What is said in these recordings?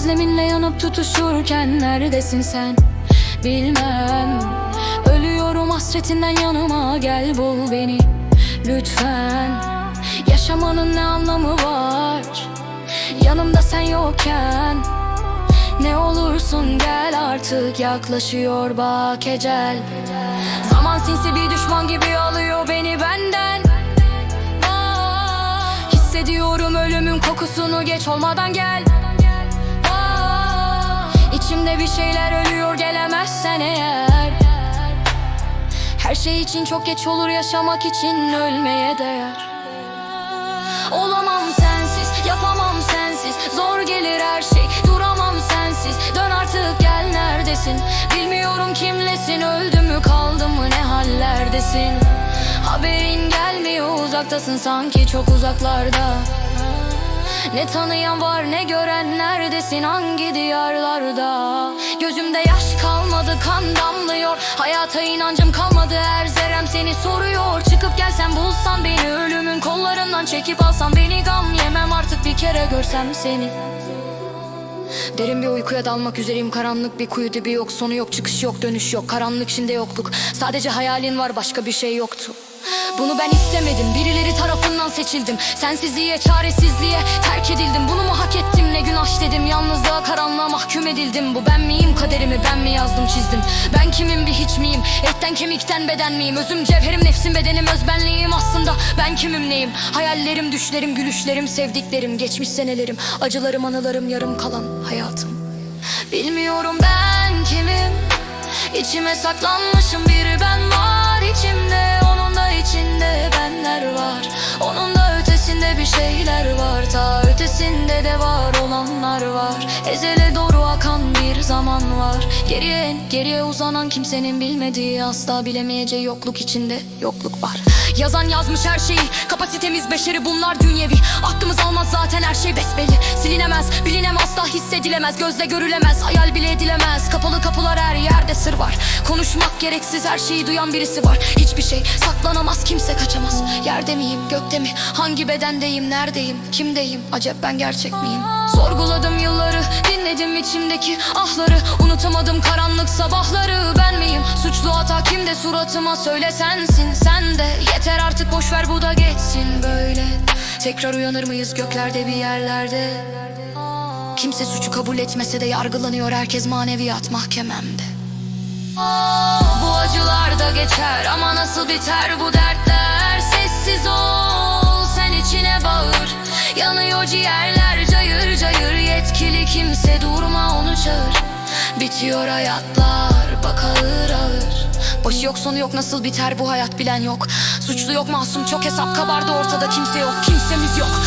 Özleminle yanıp tutuşurken neredesin sen? Bilmem. Ölüyorum hasretinden yanıma gel bul beni. Lütfen. Yaşamanın ne anlamı var? Yanımda sen yokken. Ne olursun gel artık yaklaşıyor bak ecel. Zaman sinsi bir düşman gibi alıyor beni benden. Aa, Hissediyorum ölümün kokusunu geç olmadan gel İçimde bir şeyler ölüyor gelemezsen eğer. Her şey için çok geç olur yaşamak için ölmeye değer. Olamam sensiz, yapamam sensiz. Zor gelir her şey, duramam sensiz. Dön artık gel neredesin? Bilmiyorum kimlesin, öldü mü kaldı mı ne hallerdesin? Haberin gelmiyor uzaktasın sanki çok uzaklarda. Ne tanıyan var ne gören neredesin hangi diyarlarda Gözümde yaş kalmadı kan damlıyor. Hayata inancım kalmadı her zerrem seni soruyor. Çıkıp gelsen bulsan beni ölümün kollarından çekip alsan beni. Gam yemem artık bir kere görsem seni. Derin bir uykuya dalmak üzereyim Karanlık bir kuyu dibi yok. Sonu yok çıkış yok dönüş yok Karanlık içinde yokluk. Sadece hayalin var başka bir şey yoktu. Bunu ben istemedim Birileri tarafından seçildim. Sensizliğe çaresizliğe terk edildim. Bunu mu hak edildim Bu? Ben miyim kaderimi? Ben mi yazdım çizdim? Ben kimim bir hiç miyim? Etten kemikten beden miyim? Özüm cevherim nefsim bedenim özbenliğim Aslında. Ben kimim neyim? Hayallerim düşlerim gülüşlerim sevdiklerim Geçmiş senelerim acılarım anılarım yarım kalan hayatım. Bilmiyorum ben kimim? İçime saklanmışım bir ben var. İçimde Onun da içinde benler var. Onun da ötesinde bir şeyler var. Ta ötesinde de var olanlar var. Ezele doğru zaman var. Geriye geriye uzanan kimsenin bilmediği Asla bilemeyeceği yokluk içinde yokluk var. Yazan yazmış her şeyi Kapasitemiz beşeri bunlar dünyevi. Aklımız almaz zaten her şey besbelli. Silinemez bilinemez asla hissedilemez Gözle görülemez hayal bile edilemez. Kapalı kapılar her yerde sır var. Konuşmak gereksiz her şeyi duyan birisi var. Hiçbir şey saklanamaz kimse kaçamaz. Yerde miyim gökte mi? Hangi bedendeyim neredeyim kimdeyim? Acep ben gerçek miyim? Sorguladım yılları dinledim içimdeki ahları. Unutamadım karanlık sabahları ben miyim? Suçlu hata kimde suratıma söyle sensin sen de. Yeter artık boş ver bu da geçsin böyle. Tekrar uyanır mıyız göklerde bir yerlerde Kimse suçu kabul etmese de yargılanıyor herkes maneviyat mahkememde. Bu acılar da geçer ama nasıl biter bu dertler? Sessiz ol sen içine bağır. Yanıyor ciğerler cayır cayır. Yetkili kimse durma onu çağır. Bitiyor hayatlar bak ağır ağır. Başı yok sonu yok nasıl biter bu hayat bilen yok. Suçlu yok masum çok hesap kabardı ortada kimse yok Kimsemiz yok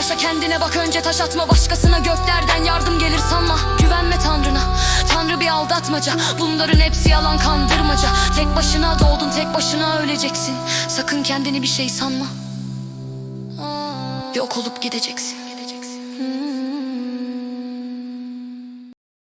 yaşa kendine bak önce taş atma. Başkasına göklerden yardım gelir sanma. Güvenme Tanrına. Tanrı bir aldatmaca. Bunların hepsi yalan kandırmaca. Tek başına doğdun tek başına öleceksin. Sakın kendini bir şey sanma. Yok olup gideceksin